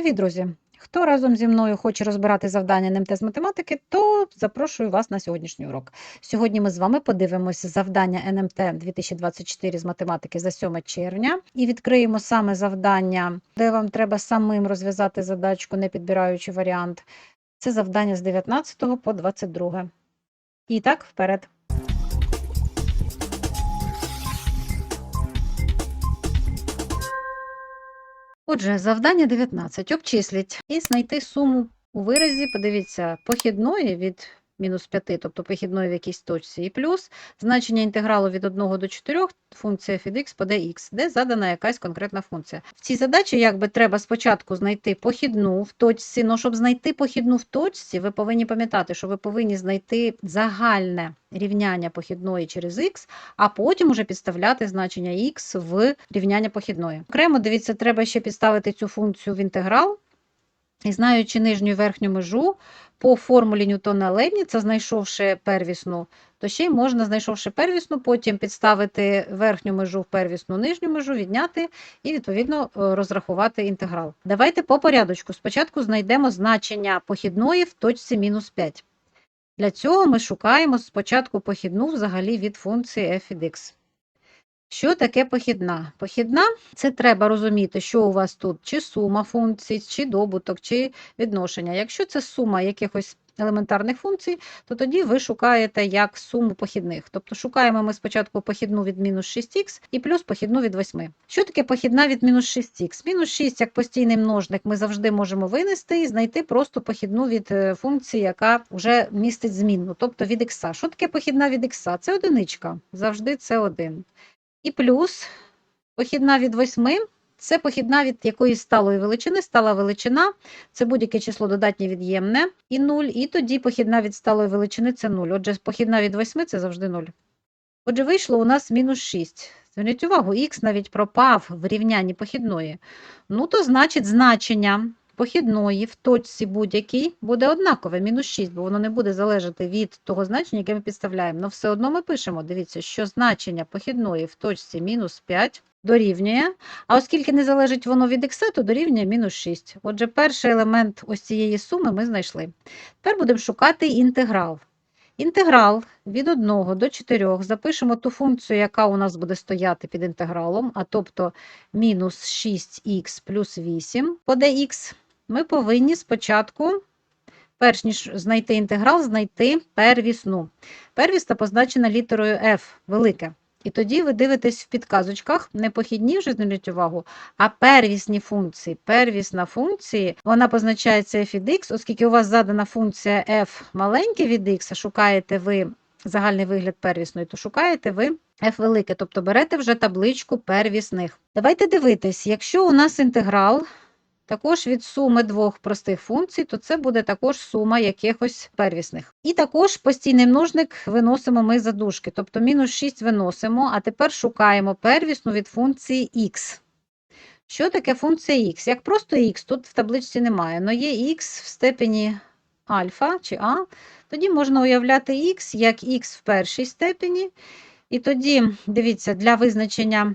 Привіт, друзі! Хто разом зі мною хоче розбирати завдання НМТ з математики, то запрошую вас на сьогоднішній урок. Сьогодні ми з вами подивимося завдання НМТ 2024 з математики за 7 червня і відкриємо саме завдання, де вам треба самим розв'язати задачку, не підбираючи варіант. Це завдання з 19 по 22. І так, вперед. Отже, завдання 19. Обчисліть і знайти суму у виразі, подивіться, похідної від мінус 5, тобто похідної в якійсь точці, і плюс значення інтегралу від 1 до 4 функція від x по dx, де задана якась конкретна функція. В цій задачі якби треба спочатку знайти похідну в точці, але щоб знайти похідну в точці, ви повинні пам'ятати, що ви повинні знайти загальне рівняння похідної через x, а потім уже підставляти значення x в рівняння похідної. Окремо, дивіться, треба ще підставити цю функцію в інтеграл. І знаючи нижню і верхню межу, по формулі Ньютона Лейбніца, знайшовши первісну, то ще й можна, знайшовши первісну, потім підставити верхню межу в первісну нижню межу, відняти і, відповідно, е, розрахувати інтеграл. Давайте по порядочку. Спочатку знайдемо значення похідної в точці мінус 5. Для цього ми шукаємо спочатку похідну взагалі від функції f від x. Що таке похідна? Похідна це треба розуміти, що у вас тут чи сума функцій, чи добуток, чи відношення. Якщо це сума якихось елементарних функцій, то тоді ви шукаєте як суму похідних. Тобто шукаємо ми спочатку похідну від мінус 6х і плюс похідну від 8. Що таке похідна від мінус 6х? Мінус 6 як постійний множник ми завжди можемо винести і знайти просто похідну від е, функції, яка вже містить змінну, тобто від х. Що таке похідна від х? Це одиничка. Завжди це один. І плюс похідна від 8 це похідна від якоїсь сталої величини. Стала величина це будь-яке число додатнє від'ємне і 0, і тоді похідна від сталої величини це 0. Отже, похідна від 8 це завжди 0. Отже, вийшло у нас мінус 6. Зверніть увагу, х навіть пропав в рівнянні похідної. Ну, то значить значення похідної в точці будь-якій буде однакове, мінус 6, бо воно не буде залежати від того значення, яке ми підставляємо. Але все одно ми пишемо, дивіться, що значення похідної в точці мінус 5 дорівнює, а оскільки не залежить воно від х, то дорівнює мінус 6. Отже, перший елемент ось цієї суми ми знайшли. Тепер будемо шукати інтеграл. Інтеграл від 1 до 4 запишемо ту функцію, яка у нас буде стояти під інтегралом, а тобто мінус 6х плюс 8 по dx ми повинні спочатку, перш ніж знайти інтеграл, знайти первісну. Первісна позначена літерою F, велике. І тоді ви дивитесь в підказочках, не похідні вже зверніть увагу, а первісні функції. Первісна функція, вона позначається f від x, оскільки у вас задана функція f маленьке від x, шукаєте ви загальний вигляд первісної, то шукаєте ви f велике, тобто берете вже табличку первісних. Давайте дивитись, якщо у нас інтеграл також від суми двох простих функцій, то це буде також сума якихось первісних. І також постійний множник виносимо ми за дужки, тобто мінус 6 виносимо, а тепер шукаємо первісну від функції х. Що таке функція х? Як просто х, тут в табличці немає, але є х в степені альфа чи а, тоді можна уявляти х як х в першій степені. І тоді, дивіться, для визначення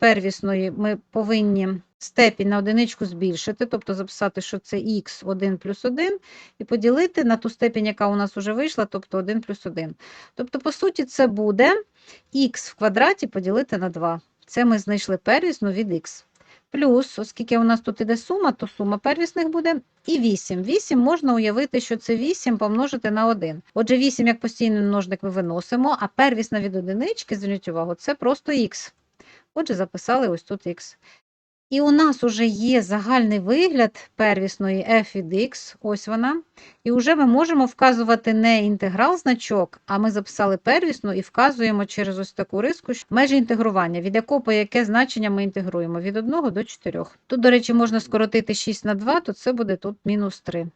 первісної ми повинні степінь на одиничку збільшити, тобто записати, що це х 1 плюс 1, і поділити на ту степінь, яка у нас вже вийшла, тобто 1 плюс 1. Тобто, по суті, це буде х в квадраті поділити на 2. Це ми знайшли первісну від х. Плюс, оскільки у нас тут іде сума, то сума первісних буде і 8. 8 можна уявити, що це 8 помножити на 1. Отже, 8 як постійний множник ми виносимо, а первісна від одинички, зверніть увагу, це просто х. Отже, записали ось тут х. І у нас вже є загальний вигляд первісної f від x, ось вона. І вже ми можемо вказувати не інтеграл значок, а ми записали первісну і вказуємо через ось таку риску межі інтегрування, від якого по яке значення ми інтегруємо від 1 до 4. Тут, до речі, можна скоротити 6 на 2, то це буде тут мінус 3.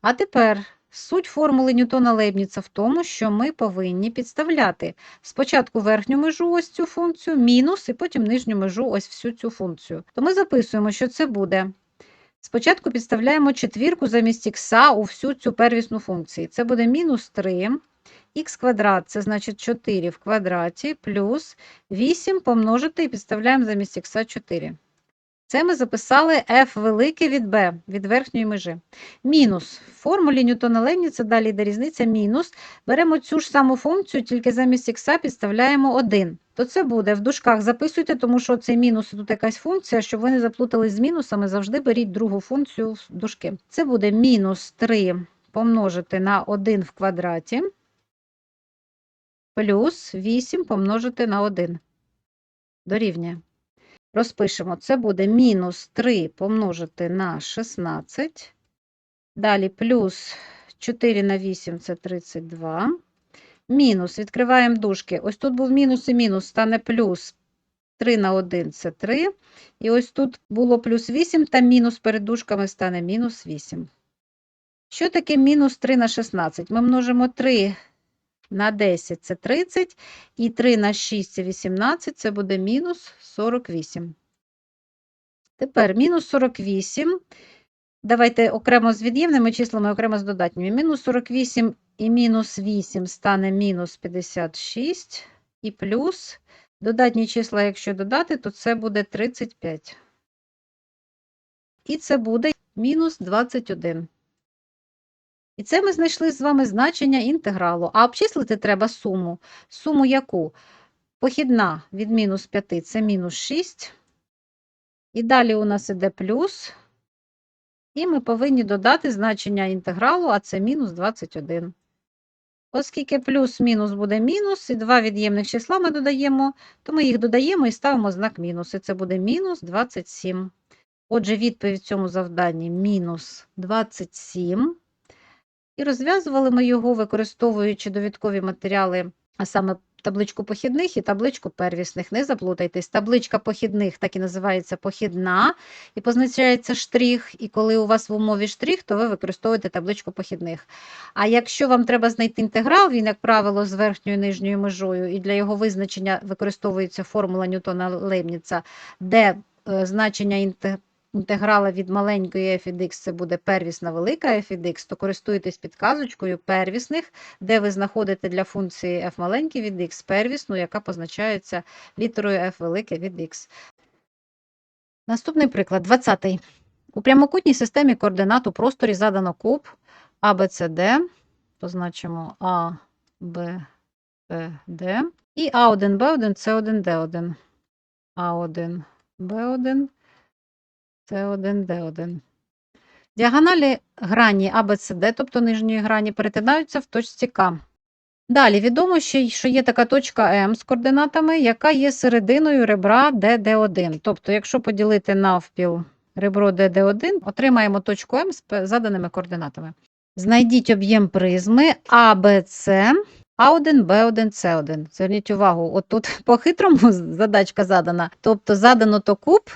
А тепер Суть формули Ньютона Лейбніца в тому, що ми повинні підставляти спочатку верхню межу ось цю функцію, мінус, і потім нижню межу ось всю цю функцію. То ми записуємо, що це буде. Спочатку підставляємо четвірку замість х у всю цю первісну функцію. Це буде мінус 3. Х квадрат це значить 4 в квадраті, плюс 8 помножити і підставляємо замість х 4. Це ми записали f велике від b, від верхньої межі. Мінус. В формулі Ньютона Лейбніца далі йде різниця мінус. Беремо цю ж саму функцію, тільки замість х підставляємо 1. То це буде в дужках записуйте, тому що цей мінус тут якась функція, щоб ви не заплутались з мінусами, завжди беріть другу функцію в дужки. Це буде мінус 3 помножити на 1 в квадраті плюс 8 помножити на 1. Дорівнює. Розпишемо. Це буде мінус 3 помножити на 16. Далі плюс 4 на 8 це 32. Мінус, відкриваємо дужки. Ось тут був мінус і мінус, стане плюс 3 на 1 це 3. І ось тут було плюс 8, та мінус перед дужками стане мінус 8. Що таке мінус 3 на 16? Ми множимо 3 на 10 це 30, і 3 на 6 це 18, це буде мінус 48. Тепер мінус 48. Давайте окремо з від'ємними числами, окремо з додатніми. Мінус 48 і мінус 8 стане мінус 56, і плюс додатні числа, якщо додати, то це буде 35. І це буде мінус 21. І це ми знайшли з вами значення інтегралу. А обчислити треба суму. Суму яку? Похідна від мінус 5 це мінус 6. І далі у нас іде плюс. І ми повинні додати значення інтегралу, а це мінус 21. Оскільки плюс-мінус буде мінус, і два від'ємних числа ми додаємо, то ми їх додаємо і ставимо знак мінус. І це буде мінус 27. Отже, відповідь цьому завданні мінус 27. І розв'язували ми його, використовуючи довідкові матеріали, а саме табличку похідних і табличку первісних. Не заплутайтесь. Табличка похідних так і називається похідна, і позначається штрих. І коли у вас в умові штрих, то ви використовуєте табличку похідних. А якщо вам треба знайти інтеграл, він, як правило, з верхньою і нижньою межою, і для його визначення використовується формула Ньютона Лейбніца, де е, значення інтегралу інтеграла від маленької f від x це буде первісна велика f від x, то користуйтесь підказочкою первісних, де ви знаходите для функції f маленький від x первісну, яка позначається літерою f велике від x. Наступний приклад, 20. -й. У прямокутній системі координат у просторі задано куб ABCD, позначимо A, B, C, D, і A1, B1, C1, D1. A1, B1, С1, Д1. Діагоналі грані ABCD, тобто нижньої грані, перетинаються в точці К. Далі відомо що є така точка М з координатами, яка є серединою ребра ДД1. Тобто, якщо поділити навпіл ребро ДД1, отримаємо точку М з заданими координатами. Знайдіть об'єм призми АБЦ, А1, Б1, С1. Зверніть увагу, от тут по-хитрому задачка задана. Тобто задано то куб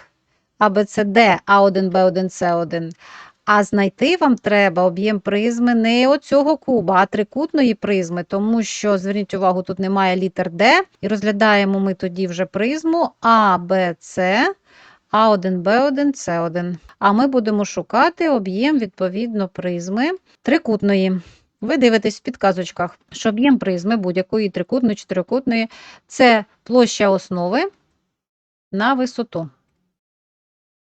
ABCD А1, Б1, С1. А знайти вам треба об'єм призми не оцього куба, а трикутної призми, тому що, зверніть увагу, тут немає літер Д. І розглядаємо ми тоді вже призму А, Б, С, А1, Б1, С1. А ми будемо шукати об'єм відповідно призми трикутної. Ви дивитесь в підказочках, що об'єм призми будь-якої трикутної, чотирикутної це площа основи на висоту.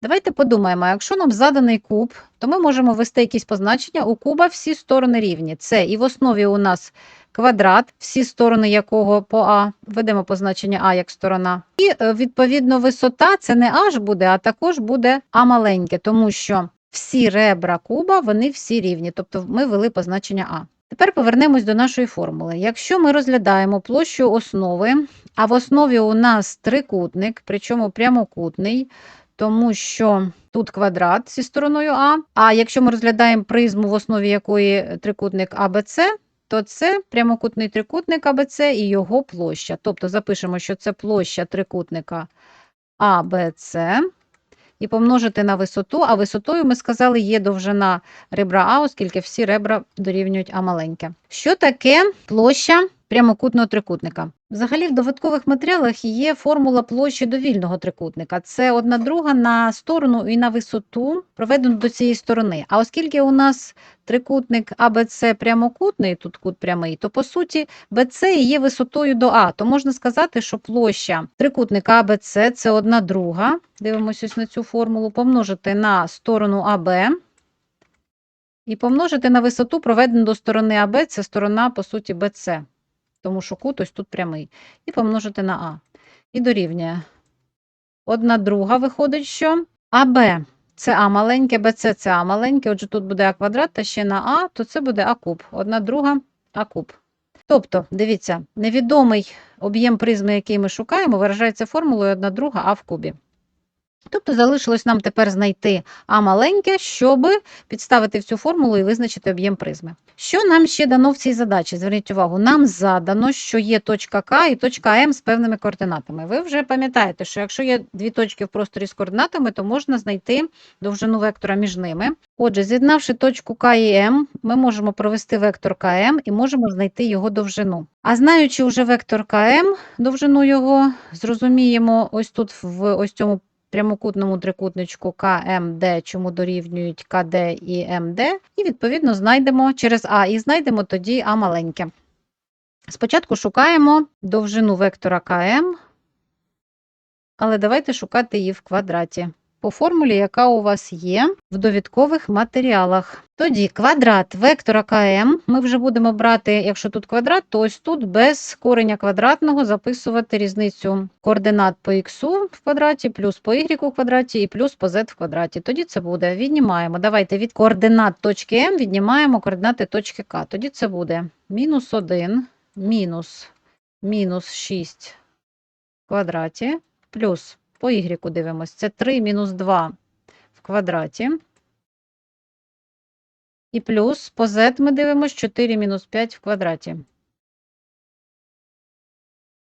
Давайте подумаємо, якщо нам заданий куб, то ми можемо ввести якісь позначення. У куба всі сторони рівні. Це і в основі у нас квадрат, всі сторони якого по А, введемо позначення А як сторона. І, е, відповідно, висота це не аж буде, а також буде А маленьке, тому що всі ребра куба, вони всі рівні. Тобто ми ввели позначення А. Тепер повернемось до нашої формули. Якщо ми розглядаємо площу основи, а в основі у нас трикутник, причому прямокутний, тому що тут квадрат зі стороною А. А якщо ми розглядаємо призму, в основі якої трикутник АБЦ, то це прямокутний трикутник АБЦ і його площа. Тобто запишемо, що це площа трикутника АБЦ. І помножити на висоту, а висотою ми сказали, є довжина ребра А, оскільки всі ребра дорівнюють А маленьке. Що таке площа прямокутного трикутника. Взагалі, в довідкових матеріалах є формула площі довільного трикутника. Це одна друга на сторону і на висоту, проведену до цієї сторони. А оскільки у нас трикутник АБЦ прямокутний, тут кут прямий, то по суті БЦ є висотою до А. То можна сказати, що площа трикутника АБЦ це одна друга. Дивимося на цю формулу, помножити на сторону АБ. І помножити на висоту, проведену до сторони АБ, це сторона, по суті, БЦ, тому що кут ось тут прямий. І помножити на А. І дорівнює. Одна друга виходить, що АБ це А маленьке, БЦ це А маленьке, отже, тут буде А квадрат, та ще на А, то це буде А куб. Одна друга А куб. Тобто, дивіться, невідомий об'єм призми, який ми шукаємо, виражається формулою 1 друга А в кубі. Тобто залишилось нам тепер знайти А маленьке, щоб підставити в цю формулу і визначити об'єм призми. Що нам ще дано в цій задачі? Зверніть увагу, нам задано, що є точка К і точка М з певними координатами. Ви вже пам'ятаєте, що якщо є дві точки в просторі з координатами, то можна знайти довжину вектора між ними. Отже, з'єднавши точку К і М, ми можемо провести вектор КМ і можемо знайти його довжину. А знаючи вже вектор КМ, довжину його, зрозуміємо ось тут в ось цьому прямокутному трикутничку КМД, чому дорівнюють КД і МД, і відповідно знайдемо через А, і знайдемо тоді А маленьке. Спочатку шукаємо довжину вектора КМ, але давайте шукати її в квадраті. По формулі, яка у вас є в довідкових матеріалах. Тоді квадрат вектора КМ ми вже будемо брати, якщо тут квадрат, то ось тут без кореня квадратного записувати різницю координат по х в квадраті, плюс по y в квадраті і плюс по z в квадраті. Тоді це буде. Віднімаємо. Давайте від координат точки М віднімаємо координати точки К. Тоді це буде мінус 1, мінус, мінус 6 в квадраті, плюс по y дивимось, це 3 мінус 2 в квадраті. І плюс по z ми дивимось 4 мінус 5 в квадраті.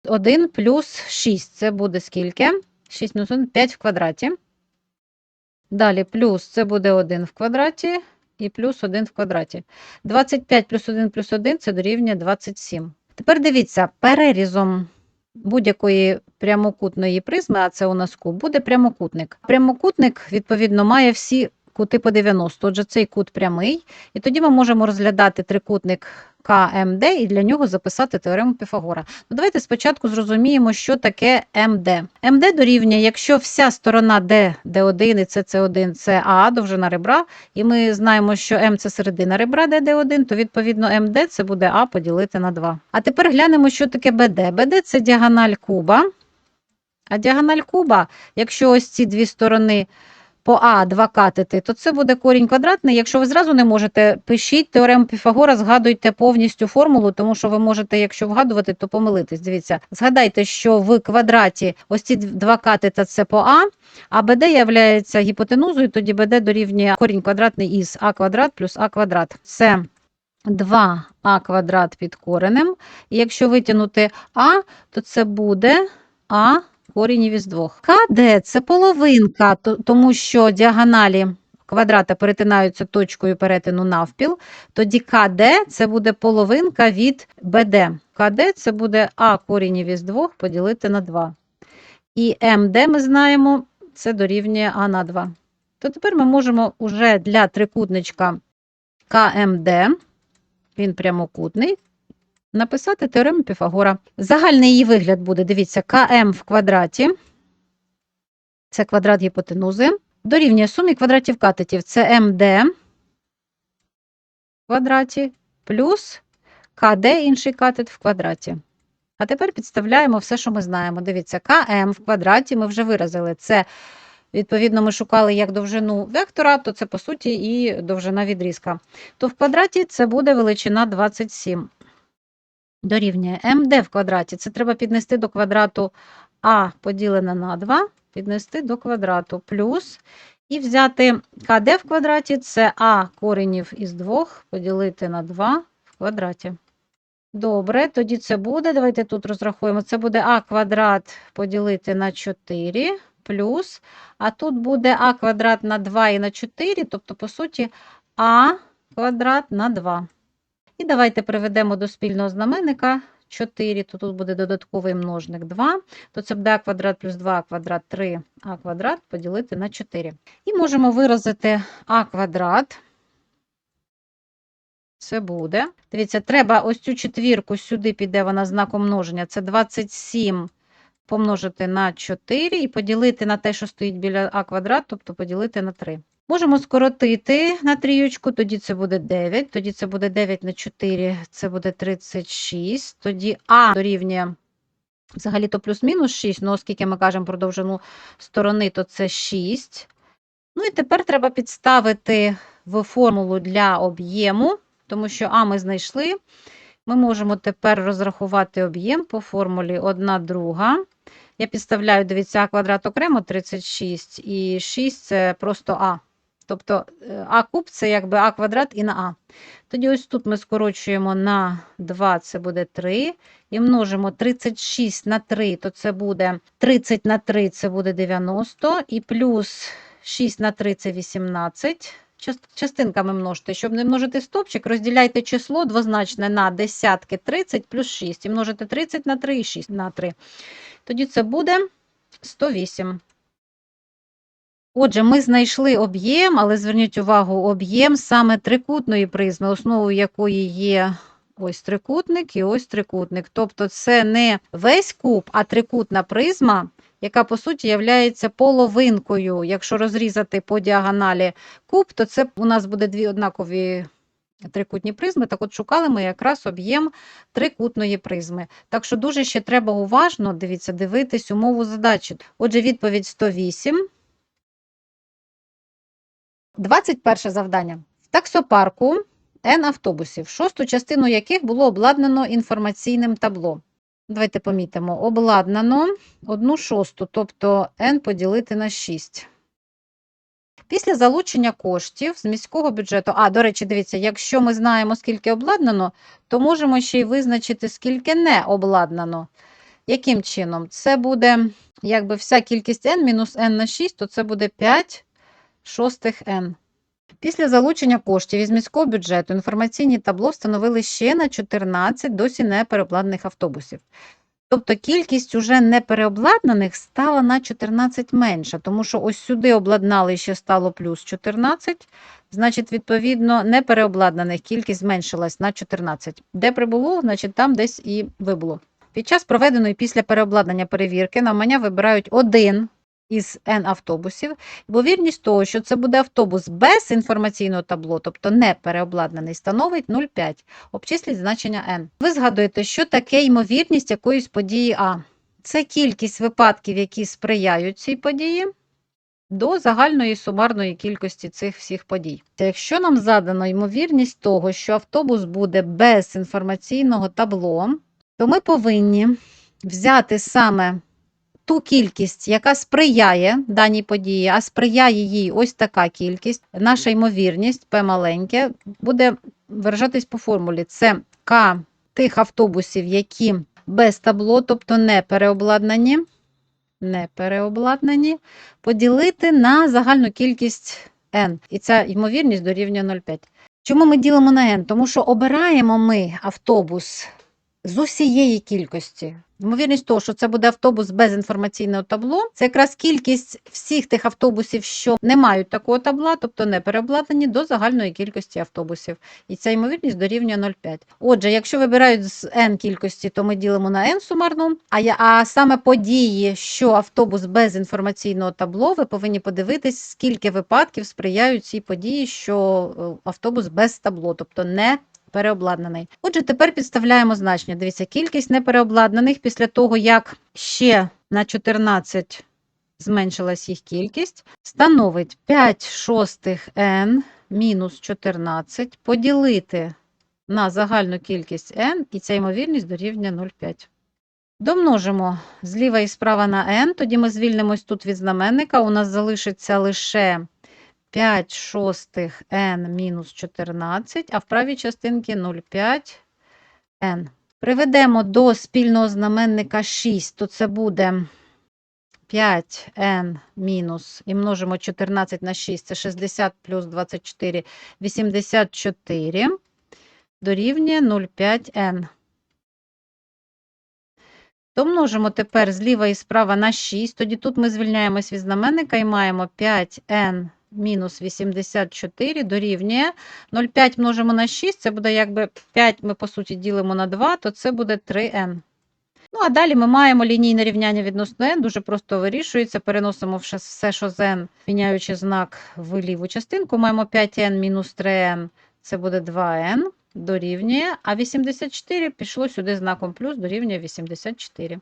1 плюс 6 це буде скільки? 6 мінус 1 5 в квадраті. Далі плюс це буде 1 в квадраті і плюс 1 в квадраті. 25 плюс 1 плюс 1 це дорівнює 27. Тепер дивіться, перерізом будь-якої прямокутної призми, а це у нас куб, буде прямокутник. Прямокутник, відповідно, має всі кути по 90. Отже, цей кут прямий. І тоді ми можемо розглядати трикутник КМД і для нього записати теорему Піфагора. Ну, давайте спочатку зрозуміємо, що таке МД. МД дорівнює, якщо вся сторона D, D1 і CC1 це А, довжина ребра, і ми знаємо, що М це середина ребра D, D1, то відповідно МД це буде А поділити на 2. А тепер глянемо, що таке БД. БД це діагональ куба. А діагональ куба, якщо ось ці дві сторони по А 2 катети, то це буде корінь квадратний. Якщо ви зразу не можете, пишіть теорему Піфагора, згадуйте повністю формулу, тому що ви можете, якщо вгадувати, то помилитись. Дивіться, згадайте, що в квадраті ось ці два катета це по А, а БД є гіпотенузою, тоді БД дорівнює корінь квадратний із А квадрат плюс А квадрат. Це 2а квадрат під коренем. І якщо витягнути А, то це буде А корінів із двох. КД це половинка, тому що діагоналі квадрата перетинаються точкою перетину навпіл. Тоді КД це буде половинка від БД. КД це буде А корінів із двох поділити на 2. І МД ми знаємо, це дорівнює А на 2. То тепер ми можемо уже для трикутничка КМД, він прямокутний, написати теорему Піфагора. Загальний її вигляд буде, дивіться, КМ в квадраті, це квадрат гіпотенузи, дорівнює сумі квадратів катетів, це МД в квадраті плюс КД, інший катет в квадраті. А тепер підставляємо все, що ми знаємо. Дивіться, КМ в квадраті ми вже виразили. Це, відповідно, ми шукали як довжину вектора, то це, по суті, і довжина відрізка. То в квадраті це буде величина 27 дорівнює МД в квадраті. Це треба піднести до квадрату А поділене на 2, піднести до квадрату плюс. І взяти КД в квадраті це А коренів із 2 поділити на 2 в квадраті. Добре, тоді це буде. Давайте тут розрахуємо. Це буде А квадрат поділити на 4 плюс. А тут буде А квадрат на 2 і на 4, тобто, по суті, А квадрат на 2. І давайте приведемо до спільного знаменника 4, то тут буде додатковий множник 2, то це буде а квадрат плюс 2а квадрат 3 а квадрат поділити на 4. І можемо виразити а квадрат. Це буде. Дивіться, треба ось цю четвірку сюди піде вона знаком множення. Це 27 помножити на 4 і поділити на те, що стоїть біля а квадрат, тобто поділити на 3. Можемо скоротити на трієчку, тоді це буде 9, тоді це буде 9 на 4, це буде 36, тоді а дорівнює взагалі-то плюс-мінус 6, ну оскільки ми кажемо про довжину сторони, то це 6. Ну і тепер треба підставити в формулу для об'єму, тому що а ми знайшли. Ми можемо тепер розрахувати об'єм по формулі 1 друга. Я підставляю, дивіться, а квадрат окремо 36, і 6 це просто а. Тобто е, а куб це якби а квадрат і на а. Тоді ось тут ми скорочуємо на 2, це буде 3. І множимо 36 на 3, то це буде 30 на 3, це буде 90. І плюс 6 на 3 це 18. Част- Частинками множте. Щоб не множити стопчик, розділяйте число двозначне на десятки 30 плюс 6. І множите 30 на 3 і 6 на 3. Тоді це буде 108. Отже, ми знайшли об'єм, але зверніть увагу, об'єм саме трикутної призми, основою якої є ось трикутник і ось трикутник. Тобто це не весь куб, а трикутна призма, яка по суті є половинкою. Якщо розрізати по діагоналі куб, то це у нас буде дві однакові трикутні призми. Так от шукали ми якраз об'єм трикутної призми. Так що дуже ще треба уважно, дивіться, дивитись умову задачі. Отже, відповідь 108. 21 завдання. В таксопарку N автобусів, шосту частину яких було обладнано інформаційним табло. Давайте помітимо, обладнано одну шосту, тобто N поділити на 6. Після залучення коштів з міського бюджету, а, до речі, дивіться, якщо ми знаємо, скільки обладнано, то можемо ще й визначити, скільки не обладнано. Яким чином? Це буде, якби вся кількість n мінус n на 6, то це буде 5 шостих n. Після залучення коштів із міського бюджету інформаційні табло встановили ще на 14 досі непереобладнаних автобусів. Тобто кількість уже не переобладнаних стала на 14 менша, тому що ось сюди обладнали ще стало плюс 14, значить, відповідно, не переобладнаних кількість зменшилась на 14. Де прибуло, значить там десь і вибуло. Під час проведеної після переобладнання перевірки навмання вибирають один із N автобусів. Ймовірність того, що це буде автобус без інформаційного табло, тобто не переобладнаний, становить 0,5. Обчисліть значення N. Ви згадуєте, що таке ймовірність якоїсь події А. Це кількість випадків, які сприяють цій події, до загальної сумарної кількості цих всіх подій. Якщо нам задано ймовірність того, що автобус буде без інформаційного табло, то ми повинні взяти саме ту кількість, яка сприяє даній події, а сприяє їй ось така кількість, наша ймовірність, P маленьке, буде виражатись по формулі. Це К тих автобусів, які без табло, тобто не переобладнані, не переобладнані, поділити на загальну кількість N. І ця ймовірність дорівнює 0,5. Чому ми ділимо на N? Тому що обираємо ми автобус з усієї кількості. Ймовірність того, що це буде автобус без інформаційного табло, це якраз кількість всіх тих автобусів, що не мають такого табла, тобто не переобладнані до загальної кількості автобусів. І ця ймовірність дорівнює 0,5. Отже, якщо вибирають з n кількості, то ми ділимо на n сумарну. А, я, а саме події, що автобус без інформаційного табло, ви повинні подивитись, скільки випадків сприяють цій події, що е, автобус без табло, тобто не переобладнаний. Отже, тепер підставляємо значення. Дивіться, кількість непереобладнаних після того, як ще на 14 зменшилась їх кількість, становить 5 шостих n мінус 14 поділити на загальну кількість n, і ця ймовірність дорівнює 0,5. Домножимо зліва і справа на n, тоді ми звільнимось тут від знаменника, у нас залишиться лише 5 шостих n мінус 14, а в правій частинці 0,5 n. Приведемо до спільного знаменника 6, то це буде 5n мінус, і множимо 14 на 6, це 60 плюс 24, 84, дорівнює 0,5n. Домножимо тепер зліва і справа на 6, тоді тут ми звільняємось від знаменника і маємо 5n мінус 84 дорівнює 0,5 множимо на 6, це буде якби 5 ми, по суті, ділимо на 2, то це буде 3n. Ну, а далі ми маємо лінійне рівняння відносно n, дуже просто вирішується. Переносимо все, що з n, міняючи знак в ліву частинку. Маємо 5n мінус 3n, це буде 2n, дорівнює, а 84 пішло сюди знаком плюс, дорівнює 84.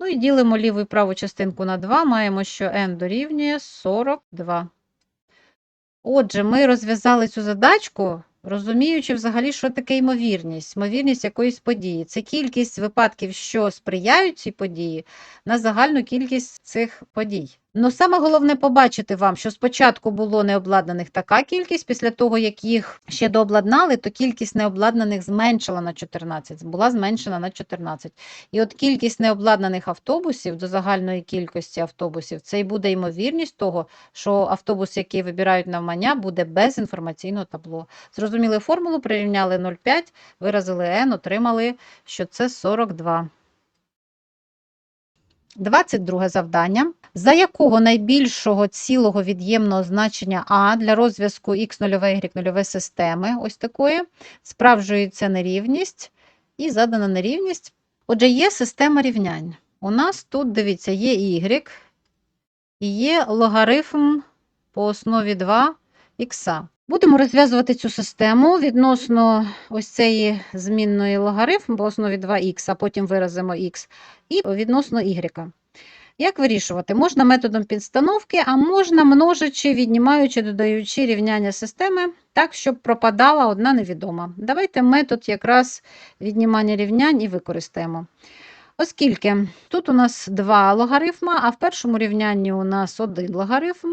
Ну і ділимо ліву і праву частинку на 2, маємо, що n дорівнює 42. Отже, ми розв'язали цю задачку, розуміючи взагалі, що таке ймовірність, ймовірність якоїсь події. Це кількість випадків, що сприяють цій події, на загальну кількість цих подій. Ну, саме головне побачити вам, що спочатку було необладнаних така кількість, після того, як їх ще дообладнали, то кількість необладнаних зменшила на 14, була зменшена на 14. І от кількість необладнаних автобусів до загальної кількості автобусів, це і буде ймовірність того, що автобус, який вибирають навмання, буде без інформаційного табло. Зрозуміли формулу, прирівняли 0,5, виразили n, отримали, що це 42. 22 завдання. За якого найбільшого цілого від'ємного значення А для розв'язку x0 y0 системи ось такої справджується нерівність і задана нерівність. Отже, є система рівнянь. У нас тут, дивіться, є y і є логарифм по основі 2 х. Будемо розв'язувати цю систему відносно ось цієї змінної логарифм по основі 2х, а потім виразимо х, і відносно y. Як вирішувати? Можна методом підстановки, а можна множачи, віднімаючи, додаючи рівняння системи так, щоб пропадала одна невідома. Давайте метод якраз віднімання рівнянь і використаємо. Оскільки тут у нас два логарифма, а в першому рівнянні у нас один логарифм,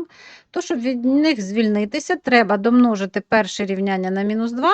то щоб від них звільнитися, треба домножити перше рівняння на мінус 2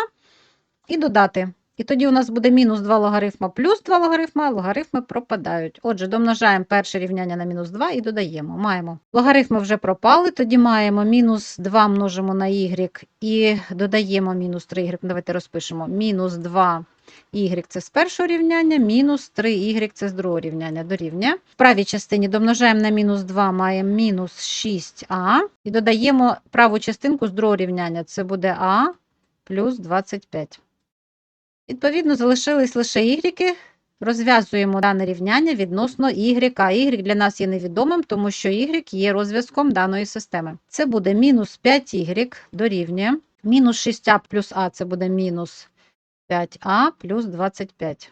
і додати. І тоді у нас буде мінус 2 логарифма плюс 2 логарифма, логарифми пропадають. Отже, домножаємо перше рівняння на мінус 2 і додаємо. Маємо. Логарифми вже пропали, тоді маємо мінус 2 множимо на y і додаємо мінус 3y. Давайте розпишемо. Мінус 2 y це з першого рівняння, мінус 3y це з другого рівняння дорівнює. В правій частині домножаємо на мінус 2, маємо мінус 6а. І додаємо праву частинку з другого рівняння. Це буде а плюс 25. Відповідно, залишились лише y. Розв'язуємо дане рівняння відносно y, а y для нас є невідомим, тому що y є розв'язком даної системи. Це буде мінус 5y дорівнює. Мінус 6а плюс а це буде мінус 5а плюс 25.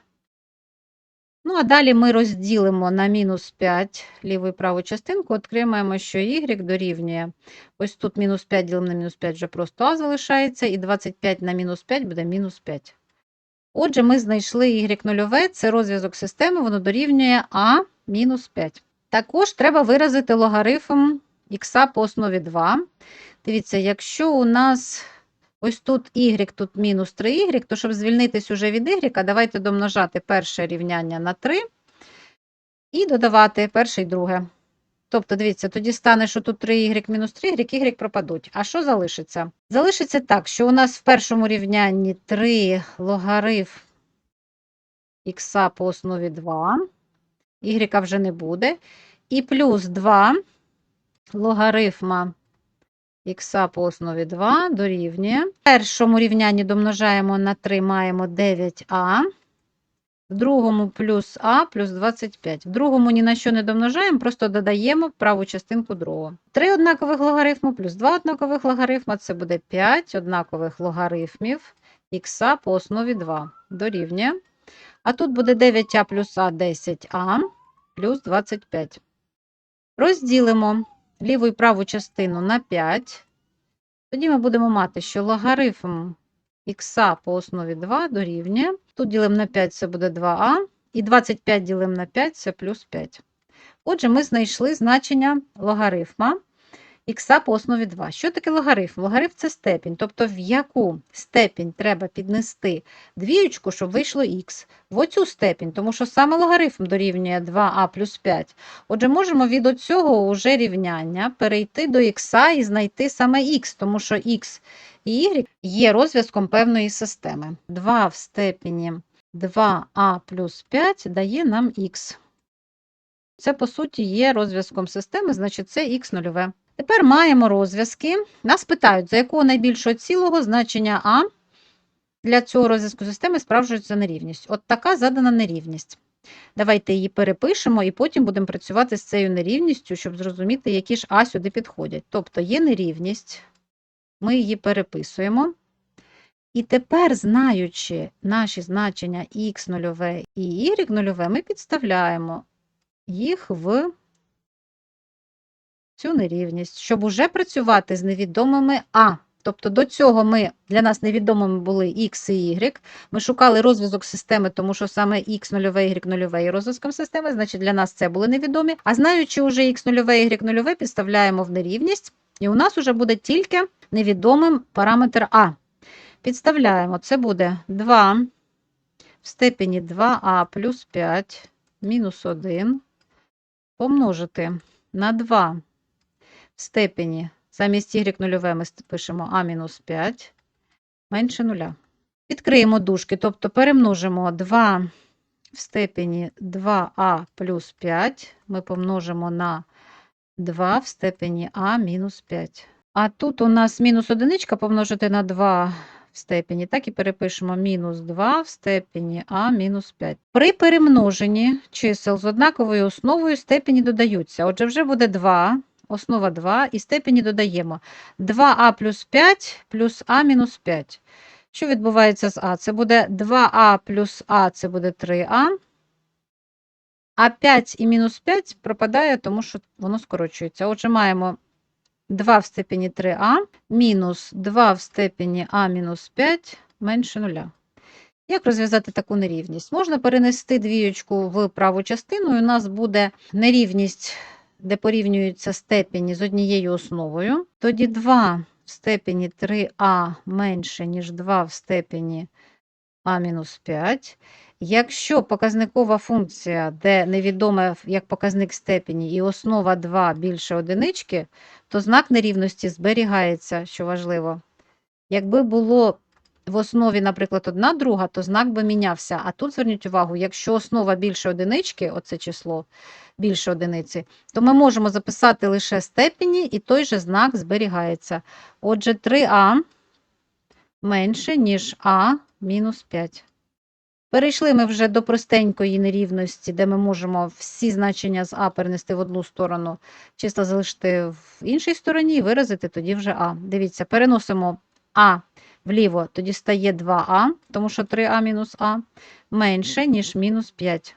Ну, а далі ми розділимо на мінус 5 ліву і праву частинку, отримаємо, що y дорівнює. Ось тут мінус 5 ділимо на мінус 5 вже просто а залишається, і 25 на мінус 5 буде мінус 5. Отже, ми знайшли y0, це розв'язок системи, воно дорівнює а мінус 5. Також треба виразити логарифм х по основі 2. Дивіться, якщо у нас ось тут y, тут мінус 3y, то щоб звільнитись уже від y, давайте домножати перше рівняння на 3 і додавати перше і друге. Тобто, дивіться, тоді стане, що тут 3y мінус 3y, y пропадуть. А що залишиться? Залишиться так, що у нас в першому рівнянні 3 логарифм х по основі 2, y вже не буде, і плюс 2 логарифма х по основі 2 дорівнює. В першому рівнянні домножаємо на 3, маємо 9а. В другому плюс А плюс 25. В другому ні на що не домножаємо, просто додаємо праву частинку другого. Три однакових логарифму плюс два однакових логарифма це буде 5 однакових логарифмів х по основі 2 дорівнює. А тут буде 9а плюс А 10а плюс 25. Розділимо ліву і праву частину на 5. Тоді ми будемо мати, що логарифм х по основі 2 дорівнює. Тут ділимо на 5, це буде 2а, і 25 ділимо на 5, це плюс 5. Отже, ми знайшли значення логарифма х по основі 2. Що таке логарифм? Логарифм – це степінь, тобто в яку степінь треба піднести двіючку, щоб вийшло х. В оцю степінь, тому що саме логарифм дорівнює 2а плюс 5. Отже, можемо від оцього уже рівняння перейти до х і знайти саме х, тому що х і y є розв'язком певної системи. 2 в степені 2а плюс 5 дає нам х. Це, по суті, є розв'язком системи, значить, це х нульове. Тепер маємо розв'язки. Нас питають, за якого найбільшого цілого значення А для цього розв'язку системи справджується нерівність. От така задана нерівність. Давайте її перепишемо і потім будемо працювати з цією нерівністю, щоб зрозуміти, які ж А сюди підходять. Тобто є нерівність, ми її переписуємо. І тепер, знаючи наші значення х нульове і y нульове, ми підставляємо їх в цю нерівність, щоб уже працювати з невідомими А. Тобто до цього ми для нас невідомими були x і y. Ми шукали розв'язок системи, тому що саме x нульове, y нульове є розв'язком системи, значить для нас це були невідомі. А знаючи вже x нульове, y нульове, підставляємо в нерівність, і у нас вже буде тільки невідомим параметр А. Підставляємо, це буде 2 в степені 2а плюс 5 мінус 1 помножити на 2 в степені, замість y нульове ми пишемо а мінус 5 менше 0. Відкриємо дужки, тобто перемножимо 2 в степені 2а плюс 5, ми помножимо на 2 в степені а мінус 5. А тут у нас мінус одиничка помножити на 2 в степені, так і перепишемо мінус 2 в степені а мінус 5. При перемноженні чисел з однаковою основою степені додаються. Отже, вже буде 2, основа 2, і степені додаємо 2а плюс 5 плюс а мінус 5. Що відбувається з а? Це буде 2а плюс а, це буде 3а. А 5 і мінус 5 пропадає, тому що воно скорочується. Отже, маємо 2 в степені 3а мінус 2 в степені а мінус 5 менше 0. Як розв'язати таку нерівність? Можна перенести двієчку в праву частину, і у нас буде нерівність, де порівнюються степені з однією основою. Тоді 2 в степені 3а менше, ніж 2 в степені а мінус 5. Якщо показникова функція, де невідоме як показник степені, і основа 2 більше одинички, то знак нерівності зберігається, що важливо. Якби було в основі, наприклад, одна друга, то знак би мінявся. А тут зверніть увагу, якщо основа більше одинички, оце число більше одиниці, то ми можемо записати лише степені, і той же знак зберігається. Отже, 3а менше, ніж а мінус 5. Перейшли ми вже до простенької нерівності, де ми можемо всі значення з А перенести в одну сторону, числа залишити в іншій стороні і виразити тоді вже А. Дивіться, переносимо А вліво, тоді стає 2А, тому що 3А мінус А менше, ніж мінус 5.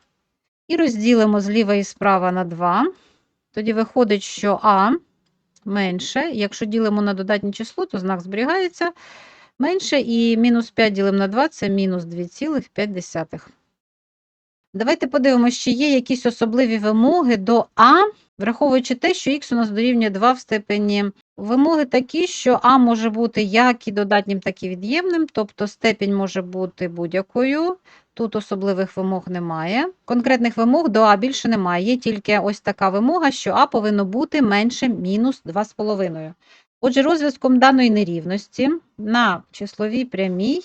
І розділимо зліва і справа на 2. Тоді виходить, що А менше. Якщо ділимо на додатнє число, то знак зберігається менше, і мінус 5 ділимо на 2 це мінус 2,5. Давайте подивимося, чи є якісь особливі вимоги до А, враховуючи те, що х у нас дорівнює 2 в степені. Вимоги такі, що А може бути як і додатнім, так і від'ємним, тобто степінь може бути будь-якою. Тут особливих вимог немає. Конкретних вимог до А більше немає. Є тільки ось така вимога, що А повинно бути менше мінус 2,5. Отже, розв'язком даної нерівності на числовій прямій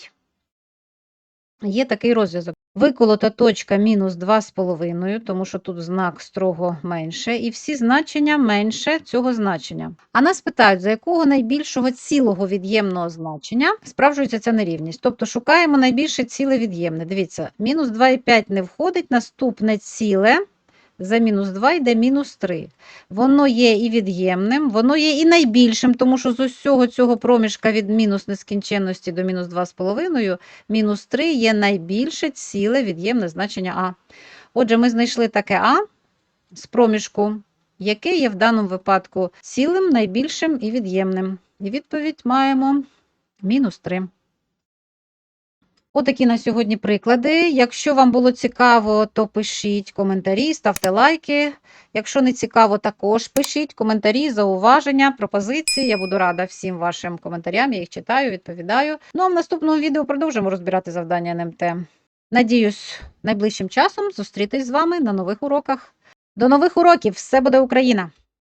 є такий розв'язок. Виколота точка мінус 2,5, тому що тут знак строго менше, і всі значення менше цього значення. А нас питають, за якого найбільшого цілого від'ємного значення справжується ця нерівність. Тобто шукаємо найбільше ціле від'ємне. Дивіться, мінус 2,5 не входить, наступне ціле за мінус 2 йде мінус 3. Воно є і від'ємним, воно є і найбільшим, тому що з усього цього проміжка від мінус нескінченності до мінус 2,5, мінус 3 є найбільше ціле від'ємне значення А. Отже, ми знайшли таке А з проміжку, яке є в даному випадку цілим, найбільшим і від'ємним. І відповідь маємо мінус 3. Отакі на сьогодні приклади. Якщо вам було цікаво, то пишіть коментарі, ставте лайки. Якщо не цікаво, також пишіть коментарі, зауваження, пропозиції. Я буду рада всім вашим коментарям. Я їх читаю, відповідаю. Ну а в наступному відео продовжимо розбирати завдання НМТ. Надіюсь, найближчим часом зустрітись з вами на нових уроках. До нових уроків! Все буде Україна!